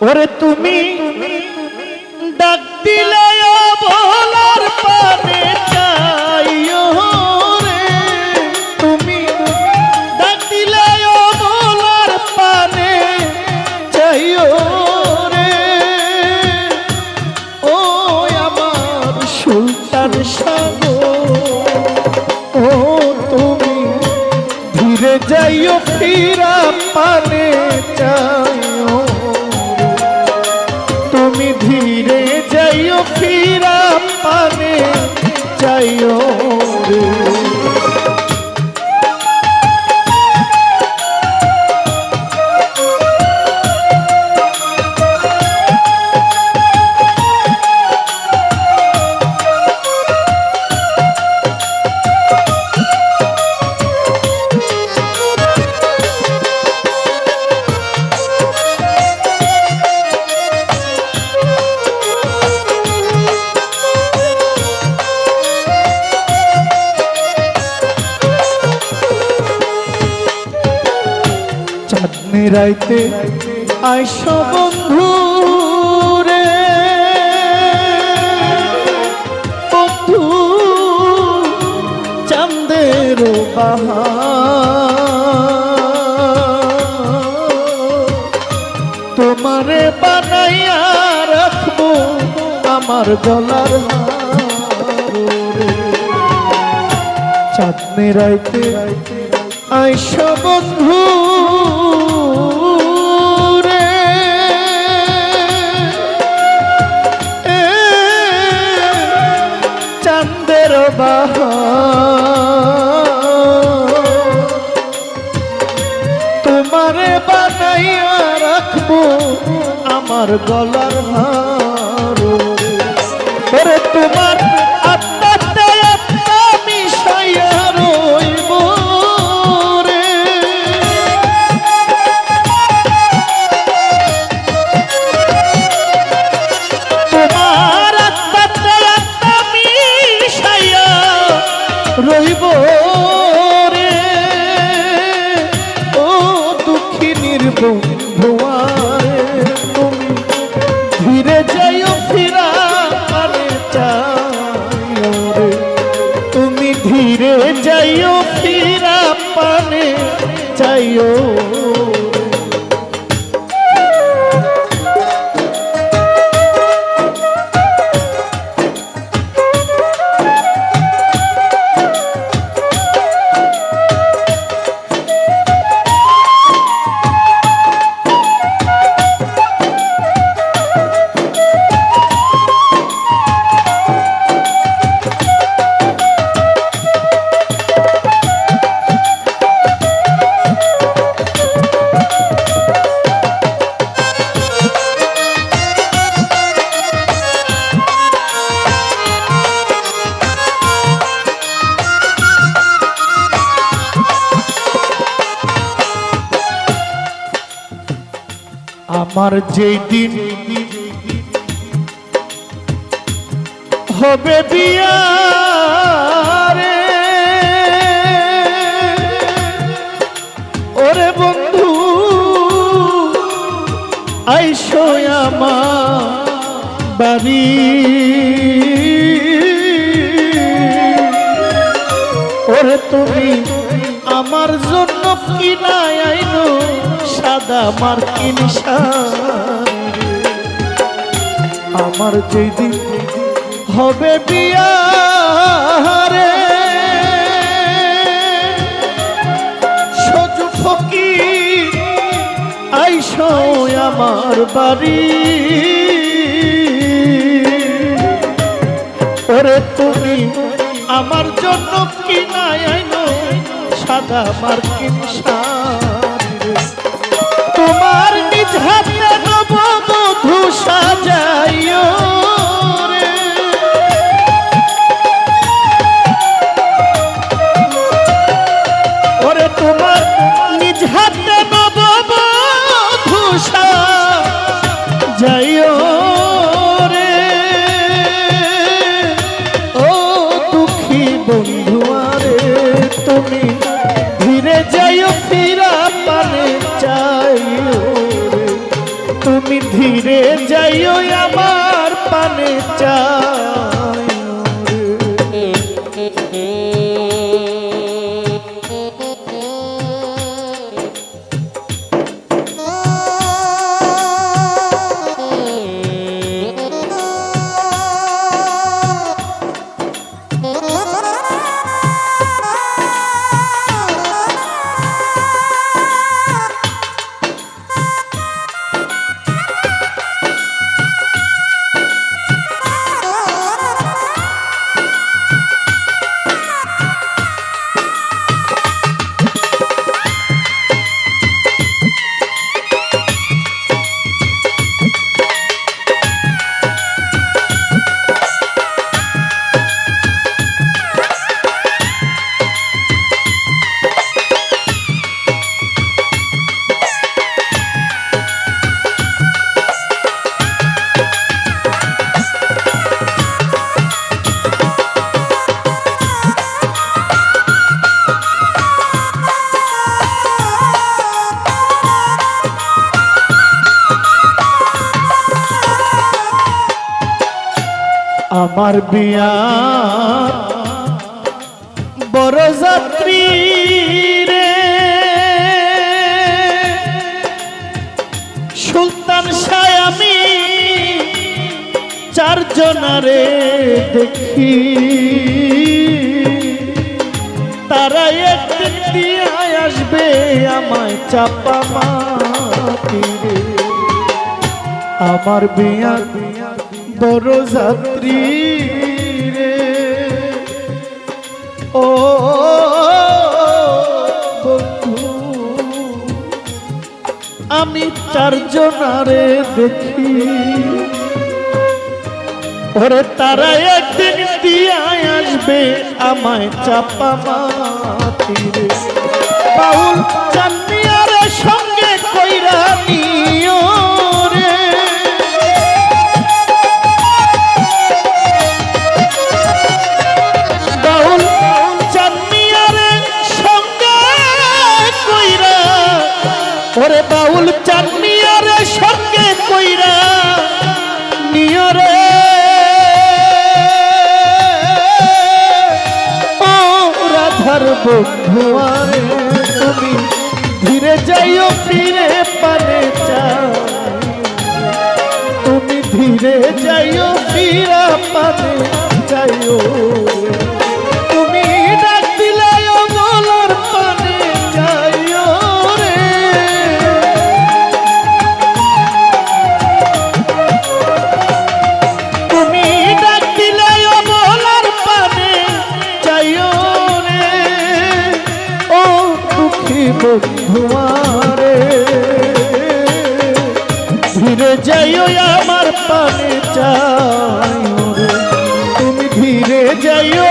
ওরে তুমি বলার পানে রে। তুমি ডাক বলার পানে রে। ও আমার সুলতান ও তুমি ধীরে যাইও ফিরা পানে চাইও ধীরে যাইও ফিরা পানে যাইও রে। রাইতে আইস বন্ধু রে। বন্ধু, চাঁদের তোমারে বানাইয়া রাখব আমার গলার হার রে। চাঁদনি রাইতে আইস বন্ধু চাঁদের বাহার তোমারে বানাইয়া রাখব আমার গলার তোমার দুঃখিনীর বন্ধুয়ারে তুমি। ফিরে যাইও ফিরা পারে তুমি ধীরে যাইও ফিরা পানে চাইও যেই দিন হবে বিয়া রে ওরে বন্ধু, আইসো আমার বাড়ি। ওরে তুমি আমার জন্য কিনায় আইনো। সাদা মার্কিন। আমার যেদিন হবে বিয়া রে, সজু ফকির, আইসো আমার বাড়ি ওরে তুমি আমার জন্য কি নাই সাদা মার্কিন শাড়ি রে। তোমার নিজ হাতে নববধূ সাজাইও ওরে তোমার নিজ হাতে নববধূ সাজাইও রে। ও দুঃখী বন্ধু আরে, তুমি যাইও আমার পানে চাই আমার বিয়া। বড় যাত্রী রে। সুলতান সায় আমি চারজনারে দেখি। তারা একদিন দিয়ে আসবে আমায় চাপা মাটিরে আমার বিয়া বড় যাত্রী রে। ও বন্ধু, আমি চারজনারে দেখি। ওরে তারা একদিন দিয়ে আসবে আমায় চাপা মাটিরে বাউল চান্দিয়ারে বন্ধুয়ারে তুমি। ধীরে যাইও ফিরে পানে চাও তুমি ধীরে যাইও ফিরা পানে যাইও। বন্ধুয়ারে ধীরে যাইও আমার পানে চাই তুমি ধীরে যাইও